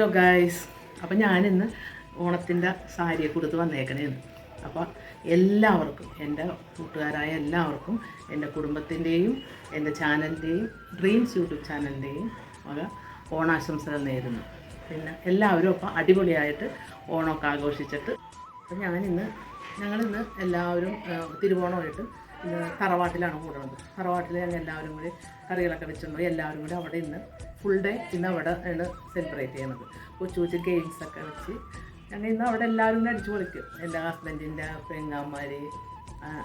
Hello guys അപ്പം ഞാനിന്ന് ഓണത്തിന്റെ സാരിയെ കൊടുത്ത് വന്നേക്കണേന്ന്. അപ്പോൾ എല്ലാവർക്കും എന്റെ കൂട്ടുകാരായ എല്ലാവർക്കും എന്റെ കുടുംബത്തിന്റെയും എന്റെ ചാനലിന്റെയും ഡ്രീംസ് യൂട്യൂബ് ചാനലിന്റെയും ഒക്കെ ഓണാശംസകൾ നേരുന്നു. പിന്നെ എല്ലാവരും അപ്പം അടിപൊളിയായിട്ട് ഓണമൊക്കെ ആഘോഷിച്ചിട്ട് അപ്പം ഞാനിന്ന് ഞങ്ങളിന്ന് എല്ലാവരും തിരുവോണമായിട്ട് തറവാട്ടിലാണ് കൂടുന്നത് തറവാട്ടിൽ ഞങ്ങൾ എല്ലാവരും കൂടി കറികളൊക്കെ വെച്ചിട്ടുണ്ട് എല്ലാവരും കൂടി അവിടെ ഇന്ന് ഫുൾ ഡേ ഇന്ന് അവിടെ ആണ് സെലിബ്രേറ്റ് ചെയ്യുന്നത്. കൊച്ചു ഗെയിംസ് ഒക്കെ വെച്ച് ഞങ്ങൾ ഇന്ന് അവിടെ എല്ലാവരും അടിച്ചു പൊളിക്കും. എന്റെ ഹസ്ബൻഡിന്റെ പെങ്ങാമാർ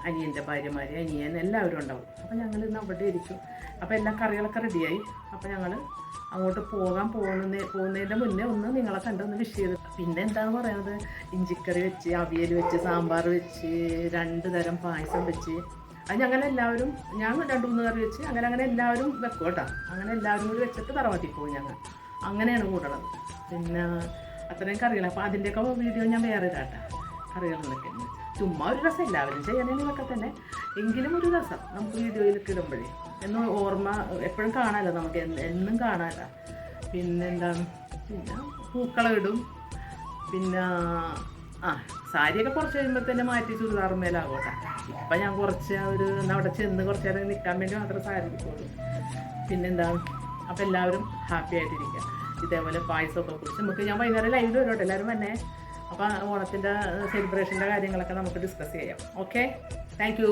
അനിയന്റെ ഭാര്യമാർ അനിയൻ എല്ലാവരും ഉണ്ടാവും. അപ്പോൾ ഞങ്ങൾ ഇന്ന് അവിടെ ഇരിക്കും. അപ്പോൾ എല്ലാ കറികളൊക്കെ റെഡിയായി അപ്പോൾ ഞങ്ങൾ അങ്ങോട്ട് പോകാൻ പോകുന്ന പോകുന്നതിന്റെ മുന്നേ ഒന്ന് നിങ്ങളെ കണ്ടൊന്ന് വിഷ് ചെയ്ത്. പിന്നെ എന്താണ് പറയുന്നത് ഇഞ്ചിക്കറി വെച്ച് അവിയൽ വെച്ച് സാമ്പാർ വെച്ച് രണ്ട് തരം പായസം വെച്ച്. അത് ഞങ്ങൾ എല്ലാവരും ഞാൻ രണ്ട് മൂന്ന് കറി വെച്ച് അങ്ങനെ അങ്ങനെ എല്ലാവരും വെക്കും കേട്ടോ. അങ്ങനെ എല്ലാവരും കൂടി വെച്ചിട്ട് തറവാട്ടിൽ പോകും ഞങ്ങൾ. അങ്ങനെയാണ് കൂടണത്. പിന്നെ അത്രയും കറികൾ അപ്പോൾ അതിന്റെയൊക്കെ വീഡിയോ ഞാൻ വേറെ ഇടാട്ടാ കറികളൊക്കെ ചുമ്മാ ഒരു രസം എല്ലാവരും ചെയ്യണമെന്നൊക്കെ തന്നെ. എങ്കിലും ഒരു രസം നമുക്ക് വീഡിയോയിലൊക്കെ ഇടുമ്പോഴേ. എന്ന് ഓർമ്മ എപ്പോഴും കാണാമല്ലോ നമുക്ക്. എന്നും കാണാമല്ല പിന്നെന്താണ് പിന്നെ പൂക്കളം ഇടും. പിന്നെ ആ സാരിയൊക്കെ കുറച്ച് കഴിയുമ്പോൾ തന്നെ മാറ്റി ചുരിദാറുമേലാകോട്ടെ ഇപ്പൊ ഞാൻ കുറച്ച് ഒരു അവിടെ ചെന്ന് കുറച്ച് നേരം നിൽക്കാൻ വേണ്ടി മാത്രം സാരി എടുക്കുള്ളൂ. പിന്നെന്താണ് അപ്പം എല്ലാവരും ഹാപ്പി ആയിട്ടിരിക്കുക ഇതേപോലെ പായസമൊക്കെ കുറിച്ച് നമുക്ക് ഞാൻ വൈകുന്നേരം ലൈവ് വരോട്ടെ എല്ലാവരും തന്നെ അപ്പം ഓണത്തിന്റെ സെലിബ്രേഷന്റെ കാര്യങ്ങളൊക്കെ നമുക്ക് ഡിസ്കസ് ചെയ്യാം. Okay thank